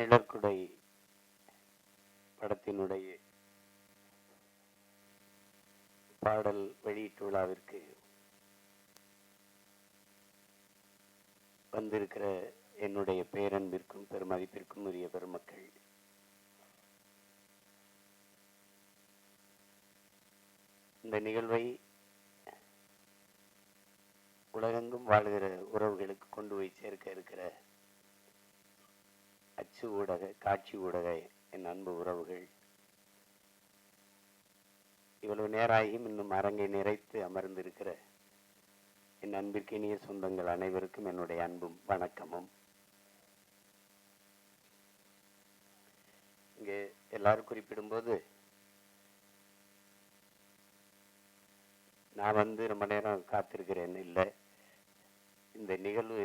நிழற்குடை படத்தினுடைய பாடல் வெளியீட்டு விழாவிற்கு வந்திருக்கிற என்னுடைய பேரன்பிற்கும் பெருமதிப்பிற்கும் உரிய பெருமக்கள் இந்த நிகழ்வை உலகெங்கும் வாழ்கிற உறவுகளுக்கு கொண்டு போய் சேர்க்க இருக்கிற அச்சு ஊடக காட்சி ஊடக என் அன்பு உறவுகள். இவ்வளவு நேராகியும் இன்னும் அரங்கை நிறைத்து அமர்ந்திருக்கிற என் அன்பிற்கினிய சொந்தங்கள் அனைவருக்கும் என்னுடைய அன்பும் வணக்கமும். இங்கே எல்லாரும் குறிப்பிடும்போது நான் வந்து ரொம்ப நேரம் காத்திருக்கிறேன். இல்லை இந்த நிகழ்வு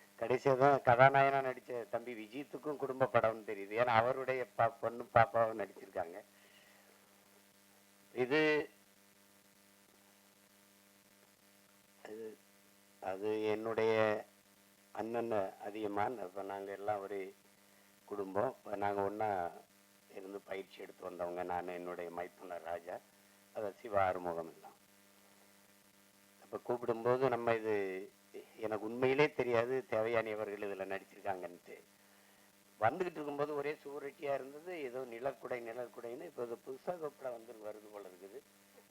கடைசியாக தான் கதாநாயகனா நடித்த தம்பி விஜித்துக்கும் குடும்ப படம்னு தெரியுது. ஏன்னா அவருடைய பா பொண்ணு பாப்பாவும் நடிச்சிருக்காங்க. இது அது அது என்னுடைய அண்ணன் அதிகமான். இப்போ நாங்கள் எல்லாம் ஒரு குடும்பம். இப்போ நாங்கள் ஒன்றா இருந்து பயிற்சி எடுத்து வந்தவங்க நான் என்னுடைய மைத்துனர் ராஜா. அதை சிவ ஆறுமுகம் எல்லாம். அப்போ கூப்பிடும்போது நம்ம இது எனக்கு உண்மையிலே தெரியாது தேவையானி அவர்கள் இதில் நடிச்சிருக்காங்கன்ட்டு. வந்துக்கிட்டு இருக்கும்போது ஒரே சுவரொட்டியாக இருந்தது ஏதோ நிலக்குடை நிலக்குடைன்னு இப்போ இது புதுசாக படம் வந்து வருது போல இருக்குது.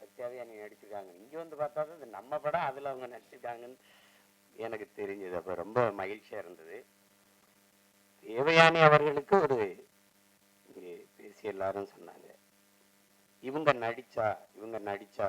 அது தேவையானி நடிச்சிருக்காங்க. இங்கே வந்து பார்த்தா தான் இது நம்ம படம் அதில் அவங்க நடிச்சிருக்காங்கன்னு எனக்கு தெரிஞ்சது. அப்போ ரொம்ப மகிழ்ச்சியாக இருந்தது. தேவையானி அவர்களுக்கு ஒரு இங்கே பேசி எல்லாரும் சொன்னாங்க. இவங்க நடிச்சா இவங்க நடிச்சா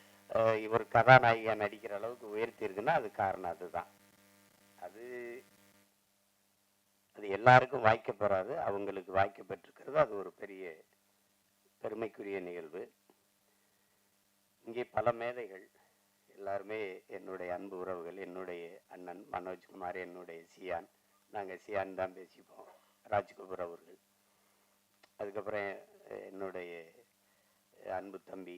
இவர் கதாநாயகியா நடிக்கிற அளவுக்கு உயர்த்தி இருக்குன்னா அது காரணம் அதுதான். அது அது எல்லாருக்கும் வாய்க்கப்படாது அவங்களுக்கு வாய்க்கப்பட்டிருக்கிறது அது ஒரு பெரிய பெருமைக்குரிய நிகழ்வு. இங்கே பல மேதைகள் எல்லாருமே என்னுடைய அன்பு உறவுகள் என்னுடைய அண்ணன் மனோஜ்குமார் என்னுடைய சியான் நாங்கள் சியான் தான் பேசிப்போம் ராஜ்கபூர் அவர்கள். அதுக்கப்புறம் என்னுடைய அன்பு தம்பி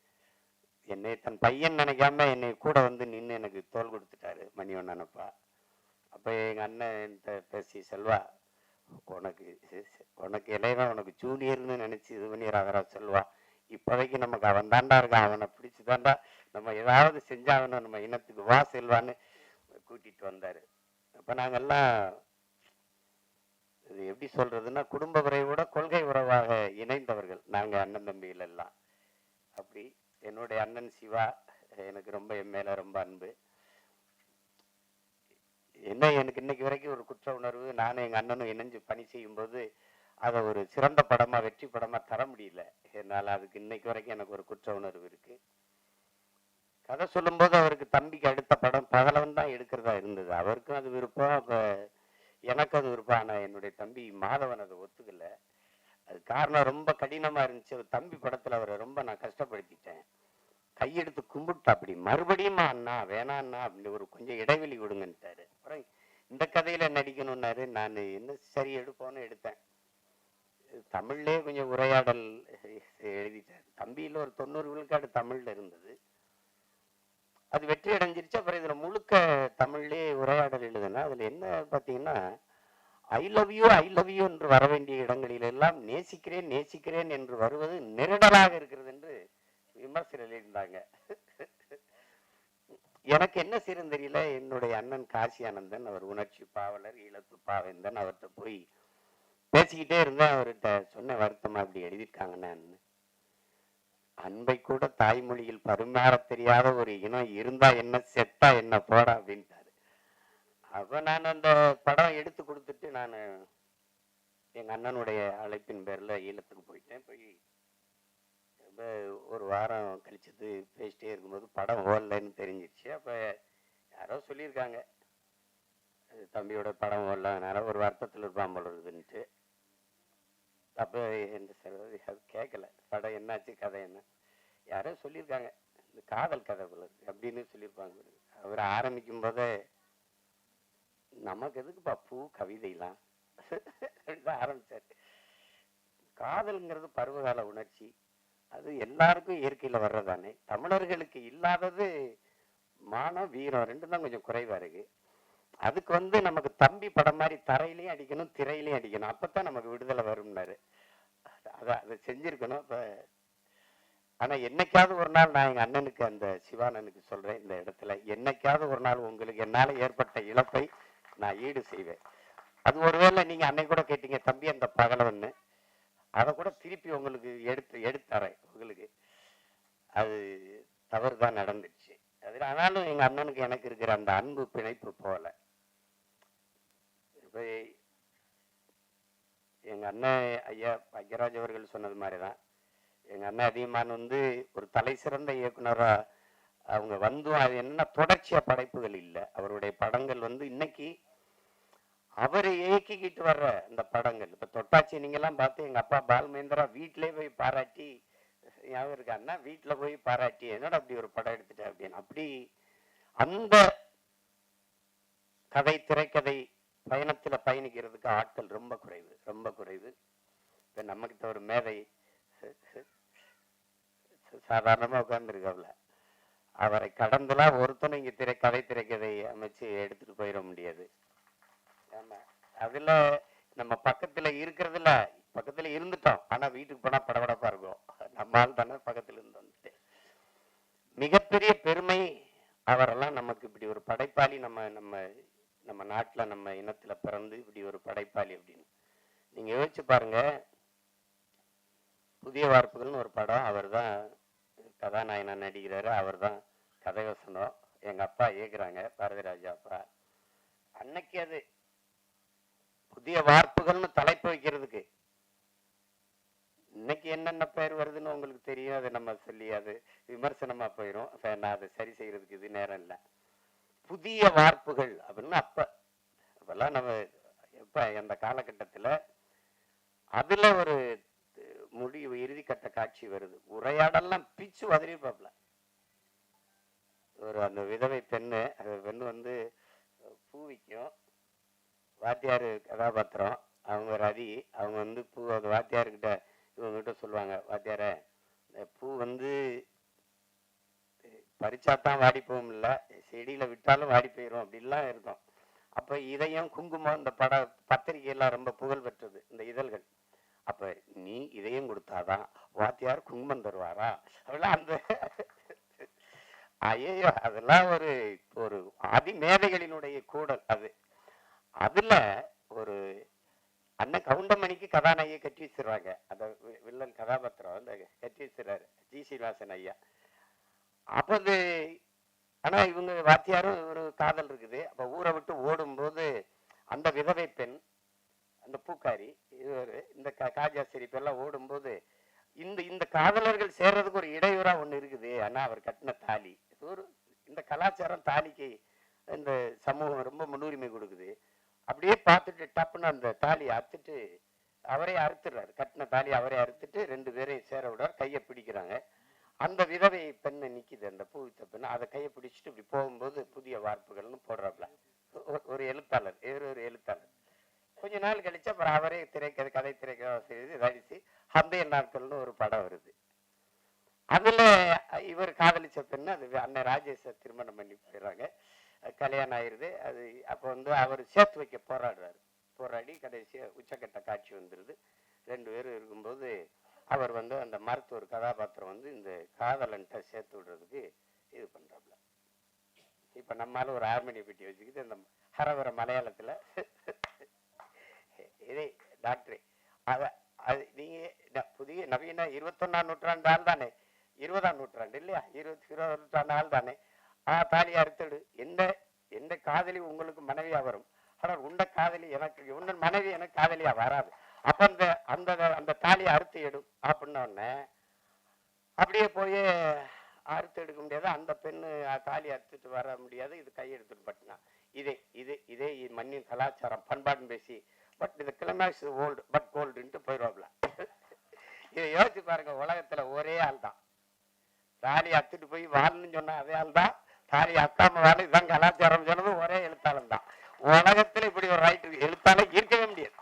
என்னை தன் பையன் நினைக்காம என்னை கூட வந்து நின்று எனக்கு தோல் கொடுத்துட்டாரு மணிவண்ணன் அப்போ எங்கள் அண்ணன் பேசி செல்வா உனக்கு உனக்கு இளையவன் உனக்கு ஜூனியர்னு நினச்சி இது பண்ணி ராகரா செல்வா இப்போதைக்கு நமக்கு அவன் தாண்டா இருக்கான். அவனை பிடிச்சி தாண்டா நம்ம ஏதாவது செஞ்சாகணும். நம்ம இனத்துக்கு வா செல்வான்னு கூட்டிகிட்டு வந்தார். அப்போ நாங்கள்லாம் இது எப்படி சொல்கிறதுன்னா குடும்ப உறவோட கொள்கை உறவாக இணைந்தவர்கள். நாங்கள் அண்ணன் தம்பிகள் எல்லாம். அப்படி என்னுடைய அண்ணன் சிவா எனக்கு ரொம்ப என் மேலே ரொம்ப அன்பு. என்ன எனக்கு இன்னைக்கு வரைக்கும் ஒரு குற்ற உணர்வு நானும் எங்கள் அண்ணனும் இணைஞ்சு பணி செய்யும்போது அதை ஒரு சிறந்த படமாக வெற்றி படமாக தர முடியல. என்னால் அதுக்கு இன்னைக்கு வரைக்கும் எனக்கு ஒரு குற்ற உணர்வு இருக்கு. கதை சொல்லும்போது அவருக்கு தம்பிக்கு அடுத்த படம் பகலவன் தான் எடுக்கிறதா இருந்தது. அவருக்கும் அது விருப்பம் அப்போ எனக்கு அது விருப்பம். ஆனால் என்னுடைய தம்பி மாதவன் அதை ஒத்துக்கலை. காரணம் ரொம்ப கடினமாக இருந்துச்சு. ஒரு தம்பி படத்தில் அவரை ரொம்ப நான் கஷ்டப்படுத்திட்டேன். கையெடுத்து கும்பிட்டா அப்படி மறுபடியும் அண்ணா வேணாண்ணா அப்படின்னு ஒரு கொஞ்சம் இடைவெளி விடுங்கன்ட்டாரு அப்புறம் இந்த கதையில் நடிக்கணும்னாரு. நான் என்ன சரி எடுப்போன்னு எடுத்தேன். தமிழ்லே கொஞ்சம் உரையாடல் எழுதிட்டேன் தம்பியில் ஒரு தொண்ணூறு விழுக்காடு தமிழில் இருந்தது. அது வெற்றி அடைஞ்சிருச்சு. அப்புறம் இதில் முழுக்க தமிழ்லேயே உரையாடல் எழுதுனா அதில் என்ன பார்த்தீங்கன்னா I love you I love you என்று வர வேண்டிய இடங்களில் எல்லாம் நேசிக்கிறேன் நேசிக்கிறேன் என்று வருவது நெருடலாக இருக்கிறது என்று விமர்சனம் எழுதியிருந்தாங்க எனக்கு என்ன செய்யறது தெரியல என்னுடைய அண்ணன் காசி ஆனந்தன் அவர் உணர்ச்சி பாவலர் ஈழத்து பாவேந்தன் அவர்கிட்ட போய் பேசிக்கிட்டே இருந்தேன். அவர்கிட்ட சொன்ன வருத்தம் அப்படி எழுதியிருக்காங்கன்னு அன்பை கூட தாய்மொழியில் பரிமாற தெரியாத ஒரு இனம் இருந்தா என்ன செத்தா என்ன போடா அப்படின்ட்டு அப்போ நான் அந்த படம் எடுத்து கொடுத்துட்டு நான் எங்கள் அண்ணனுடைய அழைப்பின் பேரில் ஈழத்துக்கு போயிட்டேன். போய் ரொம்ப ஒரு வாரம் கழிச்சது பேசிட்டே இருக்கும்போது படம் ஓடலைன்னு தெரிஞ்சிருச்சு. அப்போ யாரோ சொல்லியிருக்காங்க. அது தம்பியோட படம் ஓடல ஒரு வருத்தத்தில் இருப்பான் போல இருக்குதுன்ட்டு. அப்போ எந்த சார் அது கேட்கல படம் என்னாச்சு கதை என்ன? யாரோ சொல்லியிருக்காங்க. இந்த காதல் கதை போல அப்படின்னு சொல்லியிருப்பாங்க அவர் ஆரம்பிக்கும் போதே நமக்கு எதுக்குப்பா பூ கவிதைலாம்? அப்படிதான் காதல்ங்கிறது பருவகால உணர்ச்சி. அது எல்லாருக்கும் இயற்கையில வர்றதானே தமிழர்களுக்கு இல்லாதது மானம் வீரம் ரெண்டும் தான் கொஞ்சம் குறைவா இருக்கு. அதுக்கு வந்து நமக்கு தம்பி படம் மாதிரி தரையிலையும் அடிக்கணும் திரையிலையும் அடிக்கணும். அப்பதான் நமக்கு விடுதலை வரும்னாரு. அதான் அதை செஞ்சுருக்கணும். இப்போ ஆனா என்னைக்காவது ஒரு நாள் நான் எங்க அண்ணனுக்கு அந்த சிவானனுக்கு சொல்றேன் இந்த இடத்துல. என்னைக்காவது ஒரு நாள் உங்களுக்கு என்னால ஏற்பட்ட இழப்பை நான் ஈடு செய்வேன். அது ஒருவேளை நீங்கள் அன்னைக்கு கூட கேட்டீங்க தம்பி அந்த பகலவன்னு. அதை கூட திருப்பி உங்களுக்கு எடுத்து எடுத்துறேன் உங்களுக்கு. அது தவறு தான் நடந்துச்சு. அது ஆனாலும் எங்கள் அண்ணனுக்கு எனக்கு இருக்கிற அந்த அன்பு பிணைப்பு போல. இப்ப எங்க அண்ணன் ஐயா பாக்யராஜ் அவர்கள் சொன்னது மாதிரி தான் எங்கள் அண்ணன் அதிகமான் வந்து ஒரு தலை சிறந்த இயக்குனராக அவங்க வந்தும் அது என்ன தொடர்ச்சியாக படைப்புகள் இல்லை. அவருடைய படங்கள் வந்து இன்னைக்கு அவர் இயக்கிக்கிட்டு வர்ற இந்த படங்கள். இப்ப தொட்டாச்சி நீங்க எல்லாம் பார்த்து எங்க அப்பா பால்மேந்திரா வீட்டிலே போய் பாராட்டி ஞாபகம் இருக்கா? அண்ணா வீட்டுல போய் பாராட்டி என்னடா அப்படி ஒரு படம் எடுத்துட்ட அப்படின்னு. அப்படி அந்த கதை திரைக்கதை பயணத்துல பயணிக்கிறதுக்கு ஆட்கள் ரொம்ப குறைவு ரொம்ப குறைவு. இப்போ நம்மக்கிட்ட ஒரு மேதை சாதாரணமா உட்காந்துருக்கல அவரை கடந்துலாம் ஒருத்தனும் இங்க திரை கதை திரைக்கதை அமைச்சு எடுத்துட்டு போயிட முடியாது. ஆமா அதுல நம்ம பக்கத்துல இருக்கிறதுல பக்கத்துல இருந்துட்டோம். ஆனா வீட்டுக்கு போனா படபடப்பா இருக்கும். நம்மால் தானே பக்கத்துல இருந்து வந்துட்டு மிகப்பெரிய பெருமை அவரெல்லாம் நமக்கு இப்படி ஒரு படைப்பாளி நம்ம நம்ம நம்ம நாட்டுல நம்ம இனத்துல பிறந்து இப்படி ஒரு படைப்பாளி அப்படின்னு. நீங்க யோசிச்சு பாருங்க. புதிய வார்ப்புகள்னு ஒரு படம் அவர் தான் கதாநாயகனா நடிக்கிறாரு. அவர் தான் கதை வசனம். எங்க அப்பா இயக்குறாங்க. பாரதிராஜா அப்பா. அன்னைக்கு அது புதிய வார்ப்புகள்னு தலைப்பு வைக்கிறதுக்கு. இன்னைக்கு என்னென்ன பெயர் வருதுன்னு உங்களுக்கு தெரியும். அதை நம்ம சொல்லி அது விமர்சனமா போயிடும் நான் அதை சரி செய்யறதுக்கு இது நேரம் இல்லை. புதிய வார்ப்புகள் அப்படின்னு அப்ப அப்பெல்லாம் நம்ம எப்ப அந்த காலகட்டத்துல அதுல ஒரு முடிவு இறுதிக்கட்ட காட்சி வருது. உரையாடெல்லாம் பிச்சு உதறிப்பாப்ல ஒரு அந்த விதவை பெண்ணு அந்த பெண்ணு வந்து பூ விற்கும் வாத்தியார் கதாபாத்திரம். அவங்க ரவி அவங்க வந்து பூ அந்த வாத்தியார்கிட்ட இவங்ககிட்ட சொல்லுவாங்க வாத்தியார இந்த பூ வந்து பறிச்சாத்தான் வாடி போகும் இல்லை செடியில் விட்டாலும் வாடி போயிடும் அப்படிலாம் இருக்கும். அப்போ இதயம் குங்குமம் இந்த பட பத்திரிகையெல்லாம் ரொம்ப புகழ் பெற்றது இந்த இதழ்கள். அப்போ நீ இதயம் கொடுத்தாதான் வாத்தியார் குங்குமம் தருவாரா? அப்படிலாம் அந்த ஐயோ அதெல்லாம் ஒரு ஒரு அதிமேதைகளினுடைய கூடல் அது. அதுல ஒரு அண்ணன் கவுண்டமணிக்கு கதாநாயகி கட்டி வச்சிடுறாங்க அந்த வி- வில்லன் கதாபாத்திரம் அந்த கட்டி வச்சிடுறாரு ஜி. ஸ்ரீவாசன் ஐயா. அப்போ அது ஆனால் இவங்க வாத்தியாரும் ஒரு காதல் இருக்குது. அப்போ ஊரை விட்டு ஓடும்போது அந்த விதவை பெண் அந்த பூக்காரி இவர் இந்த க காஜா சிரிப்பு ஓடும்போது இந்த இந்த காதலர்கள் சேர்றதுக்கு ஒரு இடையூறாக ஒன்று இருக்குது. ஆனால் அவர் கட்டின தாலி. ஒரு இந்த கலாச்சாரம் தாலிக்கு இந்த சமூகம் ரொம்ப முன்னுரிமை கொடுக்குது. அப்படியே பார்த்துட்டு டப்புன்னு அந்த தாலியை அறுத்துட்டு அவரே அறுத்துடுறாரு. கட்டின தாலி அவரே அறுத்துட்டு ரெண்டு பேரையும் சேர விடுறாரு கையை பிடிக்கிறாங்க. அந்த விதவை பெண்ணை நிற்கிது அந்த பூவித்த பெண்ணை அதை கையை பிடிச்சிட்டு இப்படி போகும்போது புதிய வார்ப்புகள்னு போடுறாப்புல. ஒரு- எழுத்தாளர் இவர் ஒரு எழுத்தாளர். கொஞ்ச நாள் கழிச்சு அப்புறம் அவரே திரைக்கதை கதை திரைக்கதை செய்து நடிச்சு அந்தைய நாட்கள்னு ஒரு படம் வருது. அதுல இவர் காதலிச்ச பெண்ணு அது அண்ணன் ராஜேஷை திருமணம் பண்ணி போயிடுறாங்க. கல்யாணம் ஆயிடுது அது அப்போ வந்து அவர் சேர்த்து வைக்க போராடுறாரு. போராடி கடைசியாக உச்சக்கட்ட காட்சி வந்துடுது ரெண்டு பேரும் இருக்கும்போது அவர் வந்து அந்த மருத்துவர் கதாபாத்திரம் வந்து இந்த காதலன்ட்ட சேர்த்து விடுறதுக்கு இது பண்ணுறாப்புல இப்போ நம்மளால் ஒரு ஹார்மோனிய பெட்டி வச்சுக்கிட்டு இந்த ஹரவர மலையாளத்தில் இதே டாக்டரே அதை அது நீங்கள் புதிய நவீன இருபத்தொன்னாம் நூற்றாண்டு ஆள் தானே இருபதாம் நூற்றாண்டு இல்லையா? இருபத்தி இருபதாம் நூற்றாண்டு ஆள் தானே ஆ தாலி அறுத்தடு எந்த எந்த காதலி உங்களுக்கு மனைவியா வரும்? ஆனால் உண்ட காதலி எனக்கு உன்ன மனைவி எனக்கு காதலியா வராது. அப்ப அந்த அந்த அந்த தாலியை அறுத்து எடும் அப்படின்ன உடனே அப்படியே போய் அறுத்து எடுக்க முடியாது. அந்த பெண்ணு தாலி அறுத்துட்டு வர முடியாது. இது கையெடுத்துட்டு பட்டினா. இதே இது இதே மண்ணின் கலாச்சாரம் பண்பாடுன்னு பேசி பட் இந்த கிளைமேக்ஸ் ஓல்டு பட் கோல்டுன்ட்டு போயிடுவாப்ல இதை யோசிச்சு பாருங்க உலகத்துல ஒரே ஆள் தான் தாலி அத்துட்டு போய் வாழணும்னு சொன்ன அதே ஆள் தான் சாரி அக்காம வேலை இதுதான் கலாச்சாரம் சொன்னது ஒரே எழுத்தாளன் தான். உலகத்துல இப்படி ஒரு ரைட் எழுத்தாளர் இருக்கவே முடியாது.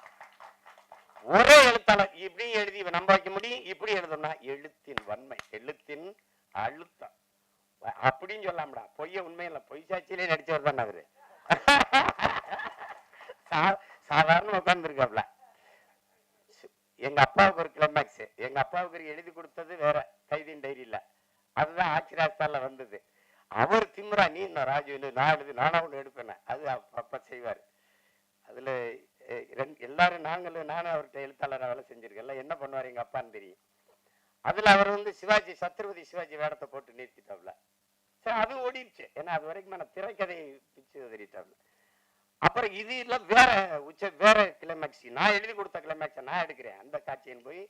ஒரே எழுத்தாளர் இப்படி எழுதி இவன் நம்ப வைக்க முடியும். இப்படி எழுதணும்னா எழுத்தின் வன்மை எழுத்தின் அழுத்தம். அப்படின்னு சொல்லாமடா. பொய்ய உண்மையில பொய் சாட்சியிலே நடிச்சவர் தான் அவரு. சா- சாதாரண உட்கார்ந்துருக்காப்ல. எங்க அப்பாவுக்கு ஒரு கிளைமேக்ஸ் எங்க அப்பாவுக்கு ஒரு எழுதி கொடுத்தது வேற. கைதின் டைரியில அதுதான் ஆச்சிராஸ்தால வந்தது. அவர் திமுறா நீ என்ன ராஜு நான் எழுது நானாக ஒன்று எடுப்பேன் அது அப்பப்போ செய்வார். அதில் அஹ், ரெண்டு எல்லாரும் நாங்களும் நானும் அவர்கிட்ட எழுத்தாளராக வேலை செஞ்சிருக்கேன்ல என்ன பண்ணுவார் எங்கள் அப்பான்னு தெரியும். அதில் அவர் வந்து சிவாஜி சத்ரபதி சிவாஜி வேடத்தை போட்டு நிறுத்திட்டாப்ல. சரி அது ஓடிடுச்சு ஏன்னா அது வரைக்கும் நான் திரைக்கதையை பிச்சு உதறிட்டாப்ல அப்புறம் இது இல்லை வேற உச்ச வேற கிளைமேக்ஸ் நான் எழுதி கொடுத்த கிளைமேக்ஸை நான் எடுக்கிறேன். அந்த காட்சியின் போய்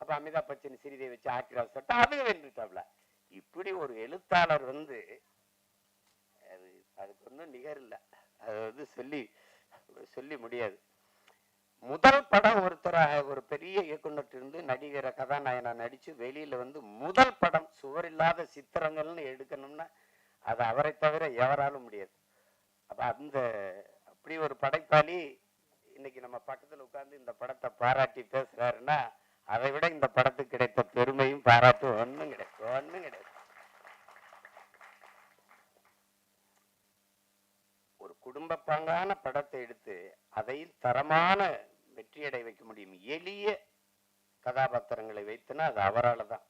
அப்போ அமிதாப் பச்சன் சிறிதை வச்சு ஆக்டிரா சொல்லிட்டு அதுவும் வென்றுட்டாப்ல. இப்படி ஒரு எழுத்தாளர் வந்து அது அதுக்கு ஒன்றும் நிகர் இல்லை. அது வந்து சொல்லி சொல்லி முடியாது. முதல் படம் ஒருத்தராக ஒரு பெரிய இயக்குநர் இருந்து நடிகரை கதாநாயகனா நடிச்சு வெளியில வந்து முதல் படம் சுவர் இல்லாத சித்திரங்கள்னு எடுக்கணும்னா அது அவரை தவிர எவராலும் முடியாது. அப்ப அந்த அப்படி ஒரு படைப்பாளி இன்னைக்கு நம்ம பக்கத்துல உட்கார்ந்து இந்த படத்தை பாராட்டி பேசுறாருன்னா அதை விட இந்த படத்துக்கு கிடைத்த பெருமையும் பாராட்டும் ஒன்றும் கிடைக்கும் ஒன்றும் கிடையாது. ஒரு குடும்ப பங்கான படத்தை எடுத்து அதையும் தரமான வெற்றியடை வைக்க முடியும். எளிய கதாபாத்திரங்களை வைத்துனா அது அவரால் தான்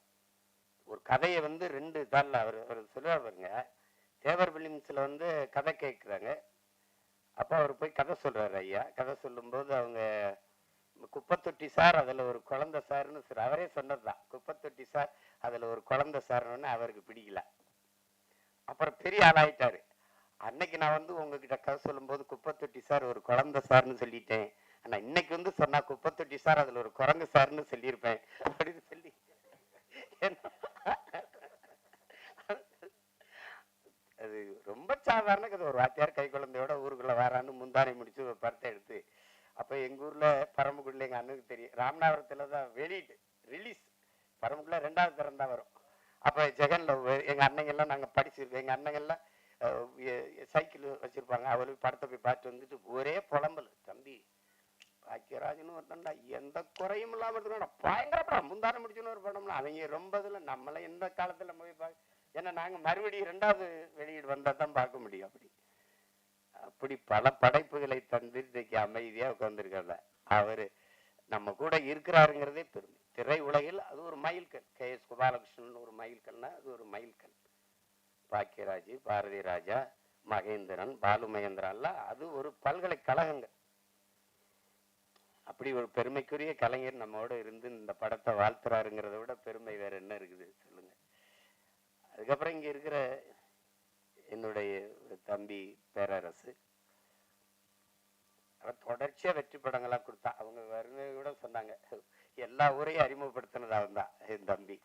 ஒரு கதையை வந்து ரெண்டு தாளில் அவர் அவர் சொல்லுவார் பாருங்க தேவர் பிலிம்ஸில் வந்து கதை கேட்குறாங்க. அப்போ அவர் போய் கதை சொல்கிறார் ஐயா. கதை சொல்லும்போது அவங்க குப்பத்தொட்டி சார் அதுல ஒரு குழந்தை சார்னு சார் அவரே சொன்னதுதான். குப்பத்தொட்டி சார் அதுல ஒரு குழந்தை சார்னு அவருக்கு பிடிக்கல. அப்புறம் பெரிய ஆளாயிட்டாரு. அன்னைக்கு நான் வந்து உங்ககிட்ட கதை சொல்லும்போது குப்பத்தொட்டி சார் ஒரு குழந்தை சார்னு சொல்லிட்டேன். ஆனா இன்னைக்கு வந்து சொன்னா குப்பத்தொட்டி சார் அதுல ஒரு குரங்கு சார்னு சொல்லியிருப்பேன். அப்படின்னு சொல்லி அது ரொம்ப சாதாரண கதை. ஒரு வாத்தியார் கை குழந்தையோட ஊருக்குள்ள வரான்னு முந்தானை முடிச்சு ஒரு படத்தை எடுத்து அப்போ எங்க ஊர்ல பரமக்குடியில எங்க அண்ணனுக்கு தெரியும். ராமநாதபுரத்தில் தான் வெளியீட்டு ரிலீஸ் பரமக்குடியில ரெண்டாவது தரம் தான் வரும். அப்ப ஜெகன்ல ஒ- எங்க அண்ணங்க நாங்க படிச்சிருக்கோம். எங்க அண்ணங்கள்லாம் சைக்கிள் வச்சிருப்பாங்க. அவருக்கு படத்தை போய் பார்த்து வந்துட்டு ஒரே புலம்பல். தம்பி பாக்கியராஜன் ஒருத்தன்டா எந்த குறையும் இல்லாம இருக்கா பயங்கர படம். முந்தான முடிச்சுன்னு ஒரு படம்னா அவங்க ரொம்ப இதுல நம்மளாம் எந்த காலத்துல போய் பார்க்க ஏன்னா நாங்க மறுபடியும் ரெண்டாவது வெளியீடு வந்தால் தான் பார்க்க முடியும். அப்படி அப்படி பல படைப்புகளை தந்து இன்றைக்கு அமைதியா உட்கார்ந்துருக்கல அவரு நம்ம கூட இருக்கிறாருங்கிறதே பெருமை. திரை உலகில் அது ஒரு மைல்கல். கே. எஸ். குபாலகிருஷ்ணன் ஒரு மைல்கல்னா அது ஒரு மைல்கல். பாக்கியராஜ் பாரதி ராஜா மகேந்திரன் பாலு மகேந்திரன்லாம் அது ஒரு பல்கலைக்கழகங்கள். அப்படி ஒரு பெருமைக்குரிய கலைஞர் நம்மோட இருந்து இந்த படத்தை வாழ்த்துறாருங்கிறத விட பெருமை வேற என்ன இருக்குது சொல்லுங்க. அதுக்கப்புறம் இங்க இருக்கிற என்னுடைய ஒரு தம்பி பேரரசு அப்புறம் தொடர்ச்சியா வெற்றி படங்களா கொடுத்தா அவங்க வருகை கூட சொன்னாங்க எல்லா ஊரையும் அறிமுகப்படுத்தினது அவன் தான் என் தம்பி.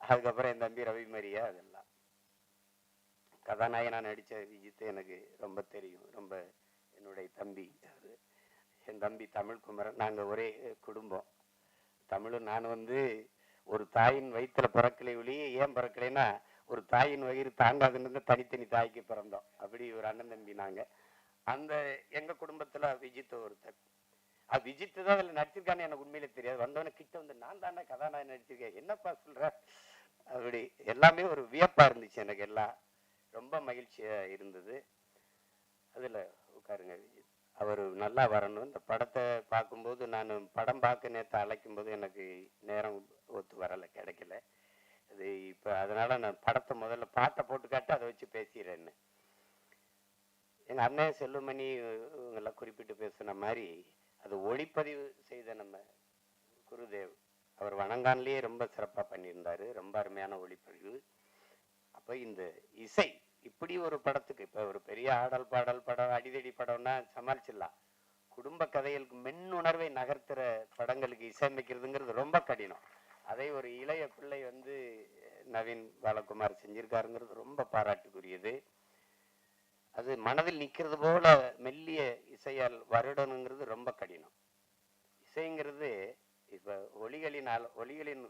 அதுக்கப்புறம் என் தம்பி ரவி மரியா அதெல்லாம். கதாநாயகனாக நடித்த விஜித்து எனக்கு ரொம்ப தெரியும் ரொம்ப என்னுடைய தம்பி என் தம்பி தமிழ் குமரன் நாங்கள் ஒரே குடும்பம். தமிழும் நான் வந்து ஒரு தாயின் வயிற்றுல பிறக்கலை ஒழிய ஏன் பிறக்கலைன்னா ஒரு தாயின் வயிறு தாங்காதுன்னு தனித்தனி தாய்க்கு பிறந்தோம். அப்படி ஒரு அண்ணன் தம்பி நாங்கள் அந்த எங்க குடும்பத்துல விஜித் ஒருத்தர். அது விஜித் தான் அதில் நடிச்சிருக்கான்னு எனக்கு உண்மையிலே தெரியாது. வந்தவன கிட்ட வந்து நான் தானே கதாநாயகன் நடிச்சிருக்கேன். என்னப்பா சொல்ற? அப்படி எல்லாமே ஒரு வியப்பா இருந்துச்சு எனக்கு எல்லாம் ரொம்ப மகிழ்ச்சியா இருந்தது. அதுல உட்காருங்க விஜித். அவர் நல்லா வரணும். இந்த படத்தை பார்க்கும்போது நான் படம் பார்க்க நேற்று அழைக்கும் போது எனக்கு நேரம் ஒத்து வரலை கிடைக்கல. அது இப்போ அதனால நான் படத்தை முதல்ல பாட்டை போட்டு காட்டு அதை வச்சு பேசிடுறேன்னு. எங்கள் அண்ணன் செல்லுமணி இவங்கெல்லாம் குறிப்பிட்டு பேசுன மாதிரி அது ஒளிப்பதிவு செய்த நம்ம குருதேவ். அவர் வணங்கான்லேயே ரொம்ப சிறப்பாக பண்ணியிருந்தாரு. ரொம்ப அருமையான ஒளிப்பதிவு. அப்போ இந்த இசை இப்படி ஒரு படத்துக்கு இப்போ ஒரு பெரிய ஆடல் பாடல் படம் அடிதடி படம்னா சமாளிச்சிடலாம். குடும்ப கதைகளுக்கு மென்னுணர்வை நகர்த்துற படங்களுக்கு இசையமைக்கிறதுங்கிறது ரொம்ப கடினம். அதை ஒரு இளைய பிள்ளை வந்து நவீன் பாலகுமார் செஞ்சிருக்காருங்கிறது ரொம்ப பாராட்டுக்குரியது. அது மனதில் நிற்கிறது போல மெல்லிய இசையால் வருடணுங்கிறது ரொம்ப கடினம். இசைங்கிறது இப்போ ஒளிகளின் ஒளிகளின்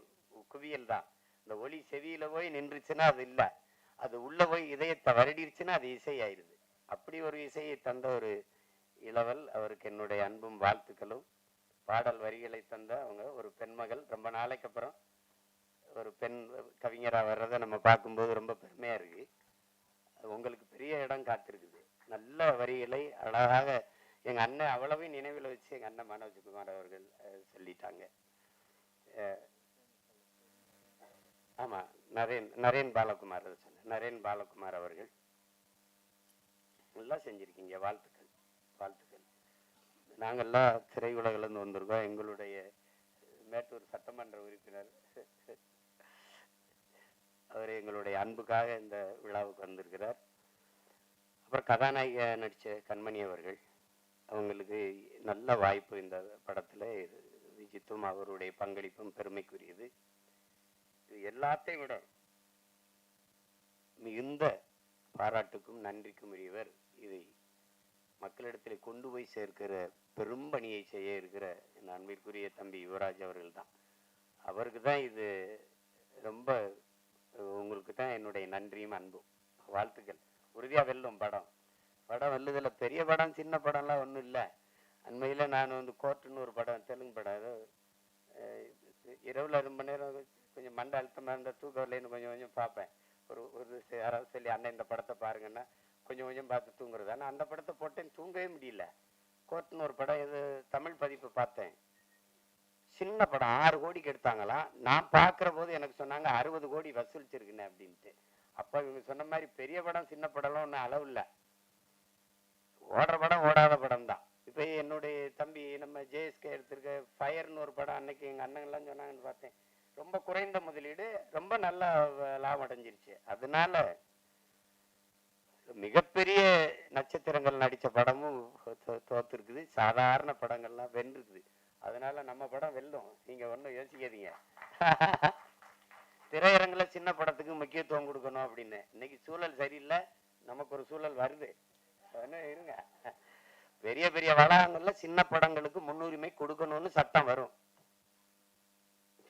குவியல் தான். இந்த ஒளி செவியில் போய் நின்றுச்சுன்னா அது இல்லை. அது உள்ளே போய் இதயத்தை வருடிருச்சுன்னா அது இசை ஆயிடுது அப்படி ஒரு இசையை தந்த ஒரு இளவல் அவருக்கு என்னுடைய அன்பும் வாழ்த்துக்களும். பாடல் வரிகளை தந்த அவங்க ஒரு பெண்மகள். ரொம்ப நாளைக்கு அப்புறம் ஒரு பெண் கவிஞராக வர்றதை நம்ம பார்க்கும்போது ரொம்ப பெருமையாக இருக்குது உங்களுக்கு பெரிய இடம் காத்திருக்குது. நல்ல வரிகளை அழகாக எங்கள் அண்ணன் அவ்வளவையும் நினைவில் வச்சு எங்கள் அண்ணன் மனோஜ்குமார் அவர்கள் சொல்லிட்டாங்க. ஆமாம் நரேன் நரேன் பாலகுமார் சொன்னேன் நரேன் பாலகுமார் அவர்கள். நல்லா செஞ்சுருக்கீங்க வாழ்த்துக்கள் வாழ்த்துக்கள். நாங்கள்லாம் திரையுலகிலேருந்து வந்திருக்கோம். எங்களுடைய மேட்டூர் சட்டமன்ற உறுப்பினர் அவர் எங்களுடைய அன்புக்காக இந்த விழாவுக்கு வந்திருக்கிறார். அப்புறம் கதாநாயக நடித்த கண்மணி அவர்கள் அவங்களுக்கு நல்ல வாய்ப்பு இந்த படத்தில். விஜித்தும் அவருடைய பங்களிப்பும் பெருமைக்குரியது. இது எல்லாத்தையும் விட மிகுந்த பாராட்டுக்கும் நன்றிக்கும் உரியவர் இதை மக்களிடத்தில் கொண்டு போய் சேர்க்கிற பெரும் பணியை செய்ய இருக்கிற என் அன்பிற்குரிய தம்பி யுவராஜ் அவர்கள் தான் அவருக்கு தான் இது ரொம்ப உங்களுக்கு தான் என்னுடைய நன்றியும் அன்பும். வாழ்த்துக்கள். உறுதியாக வெல்லும் படம். படம் வெல்லுதில் பெரிய படம் சின்ன படம்லாம் ஒன்றும் இல்லை. அண்மையில் நான் வந்து கோர்ட்டுன்னு ஒரு படம் தெலுங்கு படம். ஏதோ இரவில் இரவுல ரொம்ப நேரம் கொஞ்சம் மண்டை அழுத்தமாக இருந்தால் தூக்கம் இல்லைன்னு கொஞ்சம் கொஞ்சம் பார்ப்பேன். ஒரு ஒரு யாராவது சொல்லி அண்ணன் இந்த படத்தை பாருங்கன்னா கொஞ்சம் கொஞ்சம் பார்த்து தூங்குறது. ஆனால் அந்த படத்தை போட்டேன் தூங்கவே முடியல. கோர்ட்டுன்னு ஒரு படம் இது தமிழ் பதிப்பு பார்த்தேன். சின்ன படம் ஆறு கோடிக்கு எடுத்தாங்களாம் நான் பார்க்குற போது எனக்கு சொன்னாங்க அறுபது கோடி வசூலிச்சிருக்குண்ணே அப்படின்ட்டு. அப்போ இவங்க சொன்ன மாதிரி பெரிய படம் சின்ன படம்லாம் ஒன்றும் அளவு இல்லை. ஓடுற படம் ஓடாத படம் தான். இப்போ என்னுடைய தம்பி நம்ம ஜேஎஸ்கே எடுத்திருக்க ஃபயர்னு ஒரு படம் அன்னைக்கு எங்கள் அண்ணங்கள்லாம் சொன்னாங்கன்னு பார்த்தேன். ரொம்ப குறைந்த முதலீடு ரொம்ப நல்ல லாபம் அடைஞ்சிருச்சு. அதனால மிகப்பெரிய நட்சத்திரங்கள் நடித்த படமும் தோத்துருக்குது. சாதாரண படங்கள்லாம் வென்றுருக்குது. அதனால நம்ம படம் வெல்லும். நீங்க ஒன்றும் யோசிக்காதீங்க. திரையரங்குல சின்ன படத்துக்கு முக்கியத்துவம் கொடுக்கணும் அப்படின்னு. இன்னைக்கு சூழல் சரியில்லை. நமக்கு ஒரு சூழல் வருது. இருங்க. பெரிய பெரிய வளாகங்கள்ல சின்ன படங்களுக்கு முன்னுரிமை கொடுக்கணும்னு சட்டம் வரும்.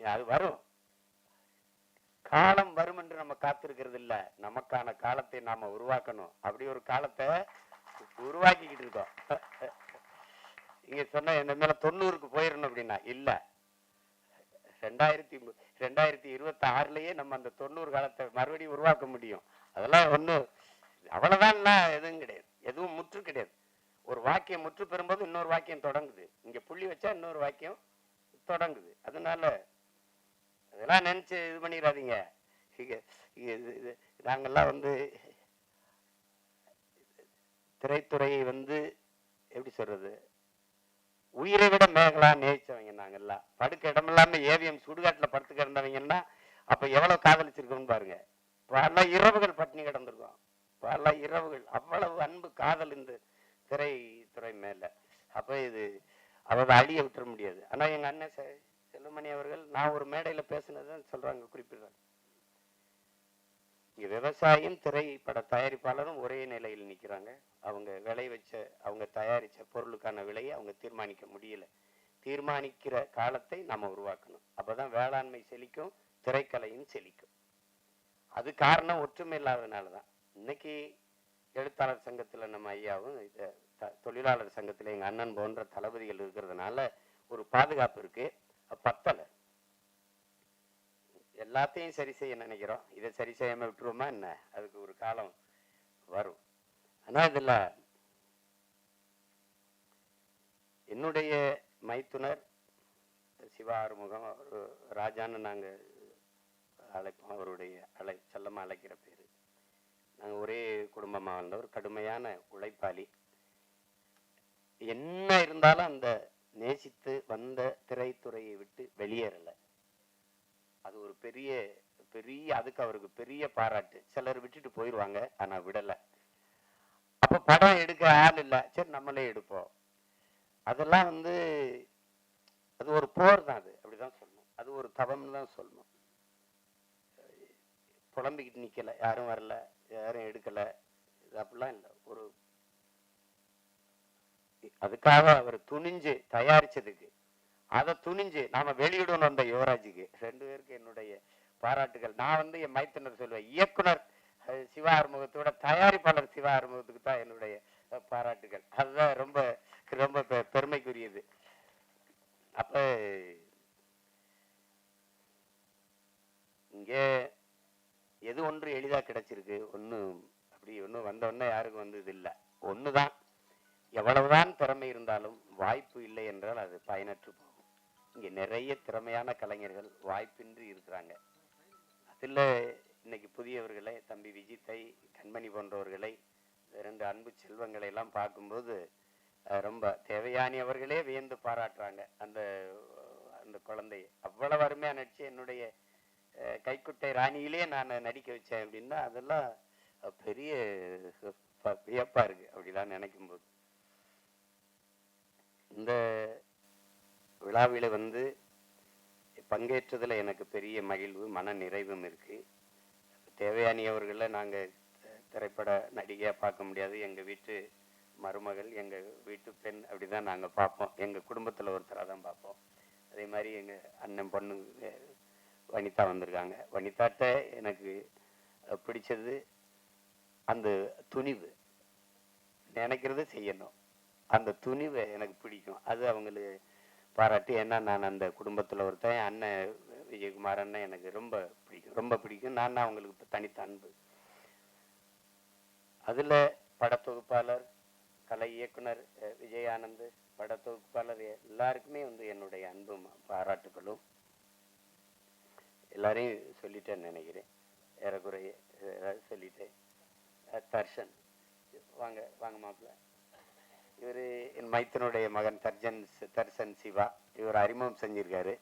அது வரும். காலம் வரும் என்று நம்ம காத்திருக்கிறது இல்ல. நமக்கான காலத்தை நாம உருவாக்கணும். அப்படி ஒரு காலத்தை உருவாக்கிக்கிட்டு இருக்கோம். இங்க சொன்ன என்ன மேல தொண்ணூறுக்கு போயிடணும் அப்படின்னா இல்ல. ரெண்டாயிரத்தி ரெண்டாயிரத்தி இருபத்தி ஆறுலயே நம்ம அந்த தொண்ணூறு காலத்தை மறுபடியும் உருவாக்க முடியும். அதெல்லாம் ஒன்றும் அவ்வளவுதான் எதுவும் கிடையாது. எதுவும் முற்று கிடையாது. ஒரு வாக்கியம் முற்று பெறும்போது இன்னொரு வாக்கியம் தொடங்குது. இங்க புள்ளி வச்சா இன்னொரு வாக்கியம் தொடங்குது. அதனால அதெல்லாம் நினைச்சு இது பண்ணிடாதீங்க. நாங்கள்லாம் இது- நாங்கெல்லாம் வந்து திரைத்துறையை வந்து எப்படி சொல்றது? உயிரை விட மேகலா நேசிச்சவங்க நாங்கள்ல படுக்க இடமில்லாம ஏவிஎம் சுடுகாட்டில் படுத்து கிடந்தவங்கன்னா அப்ப எவ்வளவு காதலிச்சிருக்கோம்னு பாருங்க. பல இரவுகள் பட்டினி கிடந்திருக்கோம். பல இரவுகள். அவ்வளவு அன்பு காதல் இந்த திரைத்துறை மேல. அப்ப இது அவரை அழிய விட்டுற முடியாது. ஆனா எங்க அண்ணன் செ- செல்வமணி அவர்கள் நான் ஒரு மேடையில பேசுனதுதான் சொல்றாங்க குறிப்பிடுறாங்க. விவசாயம் திரைப்பட தயாரிப்பாளரும் ஒரே நிலையில் நிக்கிறாங்க. அவங்க விளை வச்ச அவங்க தயாரிச்ச பொருளுக்கான விலையை அவங்க தீர்மானிக்க முடியல. தீர்மானிக்கிற காலத்தை நாம உருவாக்கணும். அப்பதான் வேளாண்மை செழிக்கும் திரைக்கலையும் செழிக்கும். அது காரணம் ஒற்றுமை இல்லாததுனால தான் இன்னைக்கு எழுத்தாளர் சங்கத்துல நம்ம ஐயாவும் தொழிலாளர் சங்கத்துல எங்க அண்ணன் போன்ற தளபதிகள் இருக்கிறதுனால ஒரு பாதுகாப்பு இருக்கு. பத்தலை. எல்லாத்தையும் சரி செய்ய நினைக்கிறோம். இதை சரி செய்யாம விட்டுருவோமா என்ன? அதுக்கு ஒரு காலம் வரும். ஆனா இதுல என்னுடைய மைத்துனர் சிவா ஆறுமுகம் ராஜான்னு நாங்க அழைப்போம். அவருடைய அழை செல்லமாக அழைக்கிற பேர். நாங்கள் ஒரே குடும்பமாக வந்தவர் கடுமையான உழைப்பாளி. என்ன இருந்தாலும் அந்த நேசித்து வந்த திரைத்துறையை விட்டு வெளியேறலை. அது ஒரு பெரிய பெரிய அதுக்கு அவருக்கு பெரிய பாராட்டு. சிலர் விட்டுட்டு போயிடுவாங்க ஆனா விடலை. அப்போ படம் எடுக்க ஆள் இல்ல. சரி நம்மளே எடுப்போம். அதெல்லாம் வந்து அது ஒரு போர் தான் அது. அப்படிதான் சொல்லணும். அது ஒரு தவம்னு தான் சொல்லணும். புலம்பிக்கிட்டு நிக்கல. யாரும் வரல. யாரும் எடுக்கல. இது அப்படிலாம் இல்லை. ஒரு அதுக்காக அவர் துணிஞ்சு தயாரிச்சதுக்கு அதை துணிஞ்சு நாம வெளியிடணும் அந்த யுவராஜுக்கு. ரெண்டு பேருக்கு என்னுடைய பாராட்டுகள். நான் வந்து என் மைத்தனர் சொல்லுவேன். இயக்குனர் சிவா அறுமுகத்தோட தயாரிப்பாளர் சிவா ஆறுமுகத்துக்கு தான் என்னுடைய பாராட்டுகள். அதுதான் ரொம்ப ரொம்ப பெ- பெருமைக்குரியது. அப்ப இங்கே எது ஒன்று எளிதா கிடைச்சிருக்கு? ஒன்றும் அப்படி ஒன்றும் வந்த உடனே யாருக்கும் வந்து இது இல்லை. ஒன்று தான் எவ்வளவுதான் திறமை இருந்தாலும் வாய்ப்பு இல்லை என்றால் அது பயனற்று போகும். இங்கே நிறைய திறமையான கலைஞர்கள் வாய்ப்பின்றி இருக்கிறாங்க. அதில் இன்னைக்கு புதியவர்களை தம்பி விஜித்தை கண்மணி போன்றவர்களை ரெண்டு அன்பு செல்வங்களை எல்லாம் பார்க்கும்போது ரொம்ப தேவையானி அவர்களே வியந்து பாராட்டுறாங்க. அந்த அந்த குழந்தையை. அவ்வளவு அருமையா நடிச்சு என்னுடைய கைக்குட்டை ராணியிலே நான் நடிக்க வச்சேன் அப்படின்னா அதெல்லாம் பெரிய வியப்பாக இருக்குது இருக்கு அப்படிலாம் நினைக்கும் போது இந்த விழாவில் வந்து பங்கேற்றதில் எனக்கு பெரிய மகிழ்வு மன நிறைவும் இருக்குது தேவயானி நாங்கள் திரைப்பட நடிகையாக பார்க்க முடியாது. எங்கள் வீட்டு மருமகள் எங்கள் வீட்டு பெண் அப்படிதான் நாங்கள் பார்ப்போம். எங்கள் குடும்பத்தில் ஒருத்தராக தான் பார்ப்போம். அதே மாதிரி எங்கள் அண்ணன் பொண்ணு வனிதா வந்திருக்காங்க. வனிதாட்ட எனக்கு பிடிச்சது அந்த துணிவு. நினைக்கிறத செய்யணும். அந்த துணிவை எனக்கு பிடிக்கும். அது அவங்களுக்கு பாராட்டி ஏன்னா நான் அந்த குடும்பத்தில் ஒருத்தன் அண்ணன் விஜயகுமார் அண்ணன் எனக்கு ரொம்ப பிடிக்கும். ரொம்ப பிடிக்கும். நான் அவங்களுக்கு இப்போ தனித்த அன்பு. அதில் படத்தொகுப்பாளர் கலை இயக்குனர் விஜயானந்த் படத்தொகுப்பாளர் எல்லாருக்குமே வந்து என்னுடைய அன்பும் பாராட்டுகளும். எல்லாரையும் சொல்லிட்டேன்னு நினைக்கிறேன். ஏறக்குறைய சொல்லிட்டேன். தர்ஷன். வாங்க வாங்க மாப்பிள்ள. இவர் என் மைத்தனுடைய மகன் தர்ஜன் தர்சன் சிவா. இவர் அறிமுகம் செஞ்சுருக்காரு.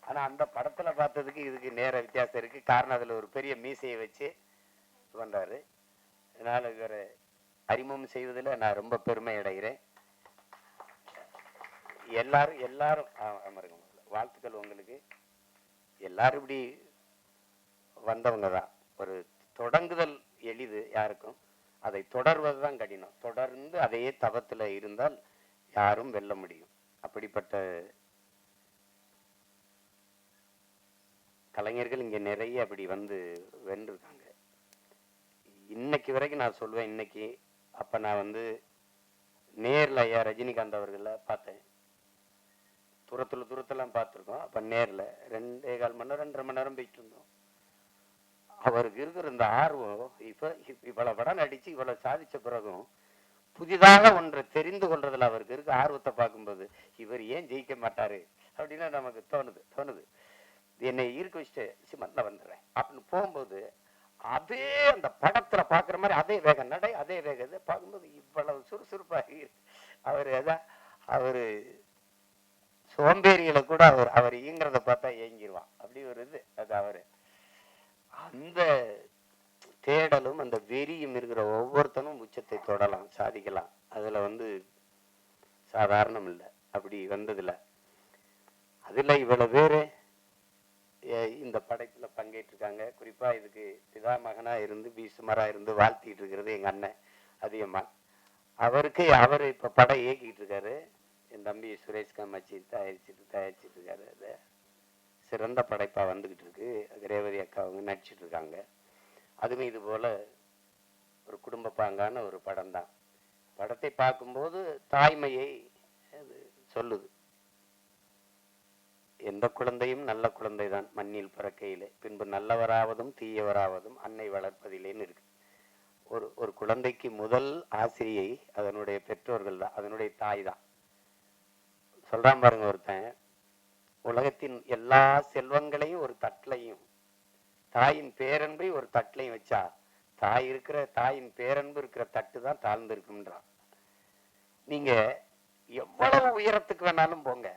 ஆனால் அந்த படத்தில் பார்த்ததுக்கு இதுக்கு நேர வித்தியாசம் இருக்குது காரணம் அதில் ஒரு பெரிய மீசையை வச்சு வந்தார் அதனால் இவரை அறிமுகம் செய்வதில் நான் ரொம்ப பெருமை அடைகிறேன். எல்லாரும் எல்லாரும் ஆ, அமருங்க வாழ்த்துக்கள் உங்களுக்கு. எல்லாரும் இப்படி வந்தவங்க தான். ஒரு தொடங்குதல் எளிது யாருக்கும். அதை தொடர்வது தான் கடினம். தொடர்ந்து அதையே தவத்துல இருந்தால் யாரும் வெல்ல முடியும். அப்படிப்பட்ட கலைஞர்கள் இங்க நிறைய அப்படி வந்து வென்றிருக்காங்க. இன்னைக்கு வரைக்கும் நான் சொல்லுவேன் இன்னைக்கு அப்ப நான் வந்து நேர்ல ஐயா ரஜினிகாந்த் அவர்களை பார்த்தேன். தூரத்தில் தூரத்தெல்லாம் பார்த்துருக்கோம். அப்ப நேர்ல ரெண்டே கால் மணி நேரம் ரெண்டரை மணி நேரம் போயிட்டு இருந்தோம். அவருக்கு இருக்கிற இந்த ஆர்வம் இப்போ இவ்வளோ இவ்வளவு படம் நடித்து இவ்வளவு சாதித்த பிறகும் புதிதாக ஒன்றை தெரிந்து கொள்றதுல அவருக்கு இருக்க ஆர்வத்தை பார்க்கும்போது இவர் ஏன் ஜெயிக்க மாட்டாரு? அப்படின்னு நமக்கு தோணுது தோணுது. என்னை ஈர்க்க வச்சுட்டு சிமன்ல வந்துடுறேன். அப்படின்னு போகும்போது அதே அந்த படத்துல பாக்குற மாதிரி அதே வேகம் நடை அதே வேகத்தை இது பார்க்கும்போது இவ்வளவு சுறுசுறுப்பாக அவர் அதான் அவரு சோம்பேறிகளை கூட அவர் அவர் ஈங்கிறத பார்த்தா ஏங்கிடுவான் அப்படி ஒரு இது அது அவரு. அந்த தேடலும் அந்த வெறியும் இருக்கிற ஒவ்வொருத்தனும் உச்சத்தை தொடலாம் சாதிக்கலாம். அதில் வந்து சாதாரணம் இல்லை. அப்படி வந்ததில்ல அதில் இவ்வளோ பேர் இந்த படைப்பில் பங்கேற்றிருக்காங்க. குறிப்பாக இதுக்கு பிதா மகனாக இருந்து வாழ்த்திட்டு இருக்கிறது எங்கள் அண்ணன் அதிகமாக அவருக்கு அவர் இப்போ படம் இயக்கிட்டு இருக்காரு. என் தம்பி சுரேஷ் காமாட்சி தயாரிச்சுட்டு தயாரிச்சிட்டு இருக்காரு. அதை சிறந்த படைப்பா வந்துக்கிட்டு இருக்கு. அது ரேவதி அக்கா அவங்க நடிச்சிட்டு இருக்காங்க. அதுவும் இது போல ஒரு குடும்ப பாங்கான ஒரு படம் தான் படத்தை பார்க்கும்போது தாய்மையை அது சொல்லுது. எந்த குழந்தையும் நல்ல குழந்தை தான் மண்ணில் பிறக்கையில். பின்பு நல்லவராவதும் தீயவராவதும் அன்னை வளர்ப்பதிலேன்னு இருக்கு. ஒரு ஒரு குழந்தைக்கு முதல் ஆசிரியை அதனுடைய பெற்றோர்கள் தான் அதனுடைய தாய் தான் சொல்கிறான் பாருங்க ஒருத்தன் உலகத்தின் எல்லா செல்வங்களையும் ஒரு தட்டிலையும் தாயின் பேரன்பை ஒரு தட்டிலையும் வச்சா தாய் இருக்கிற தாயின் பேரன்பு இருக்கிற தட்டு தான் தாழ்ந்து இருக்குன்றான் நீங்க எவ்வளவு உயரத்துக்கு வேணாலும் போங்க.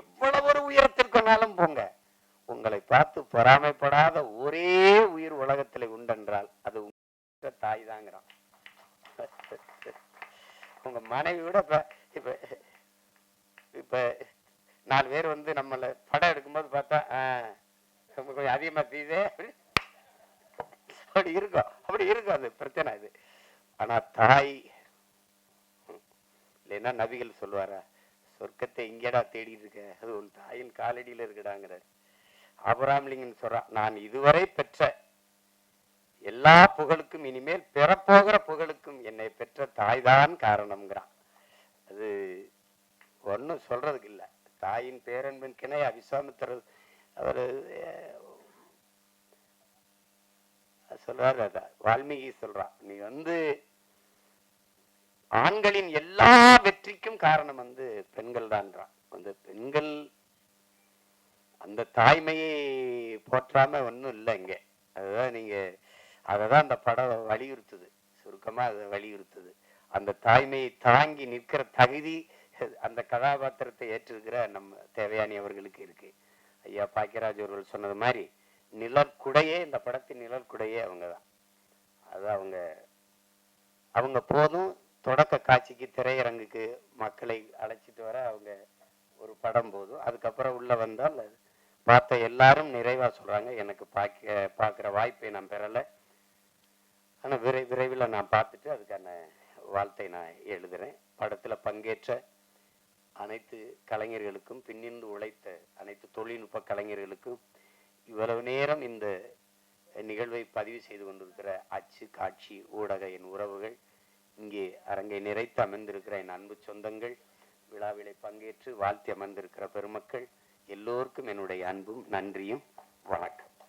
எவ்வளவு ஒரு உயரத்திற்கு வேணாலும் போங்க. உங்களை பார்த்து பொறாமைப்படாத ஒரே உயிர் உலகத்தில் உண்டென்றால் அது உங்க தாய் தாங்கிறான். உங்க மனைவி விட இப்ப இப்ப இப்போ நாலு பேர் வந்து நம்மளை படம் எடுக்கும்போது பார்த்தா கொஞ்சம் அதிகமா தீதே. அப்படி இருக்கும். அப்படி இருக்கும் அது. பிரச்சனை அது. ஆனால் தாய் இல்லைன்னா நபிகள் சொல்லுவாரா சொர்க்கத்தை இங்கேடா தேடிட்டு இருக்க. அது உன் தாயின் காலடியில இருக்குடாங்கிறார். அபராம்லிங்கன்னு சொல்கிறான் நான் இதுவரை பெற்ற எல்லா புகழுக்கும் இனிமேல் பெறப்போகிற புகழுக்கும் என்னை பெற்ற தாய்தான் காரணம்ங்கிறான். அது ஒன்றும் சொல்றதுக்கு இல்லை. தாயின் பேரன்பின் கிணை விசாமித்தர் அவர் சொல்றாரு அத. வால்மீகி சொல்றான் நீ வந்து ஆண்களின் எல்லா வெற்றிக்கும் காரணம் வந்து பெண்கள் தான்றான் வந்து பெண்கள் அந்த தாய்மையை போற்றாம ஒன்றும் இல்லை இங்க. அதுதான் நீங்க அததான் அந்த படம் வலியுறுத்துது. சுருக்கமா அதை வலியுறுத்துது. அந்த தாய்மையை தாங்கி நிற்கிற தகுதி அந்த கதாபாத்திரத்தை ஏற்றிருக்கிற நம்ம தேவையானி அவர்களுக்கு இருக்கு. ஐயா பாக்கியராஜ் அவர்கள் சொன்னது மாதிரி நிழற்குடையே இந்த படத்தின் நிழற்குடையே அவங்க தான். அது அவங்க அவங்க போதும் தொடக்க காட்சிக்கு திரையரங்குக்கு மக்களை அழைச்சிட்டு வர அவங்க ஒரு படம் போதும். அதுக்கப்புறம் உள்ளே வந்தால் பார்த்த எல்லாரும் நிறைவாக சொல்கிறாங்க எனக்கு பார்க்க பார்க்குற வாய்ப்பை நான் பெறலை. ஆனால் விரை விரைவில் நான் பார்த்துட்டு அதுக்கான வாழ்த்தை நான் எழுதுகிறேன் படத்தில் பங்கேற்ற அனைத்து கலைஞர்களுக்கும் பின்னிருந்து உழைத்த அனைத்து தொழில்நுட்ப கலைஞர்களுக்கும் இவ்வளவு நேரம் இந்த நிகழ்வை பதிவு செய்து கொண்டிருக்கிற அச்சு காட்சி ஊடக என் உறவுகள் இங்கே அரங்கை நிறைத்து அமர்ந்திருக்கிற என் அன்பு சொந்தங்கள் விழாவிலே பங்கேற்று வாழ்த்தி அமர்ந்திருக்கிற பெருமக்கள் எல்லோருக்கும் என்னுடைய அன்பும் நன்றியும் வணக்கம்.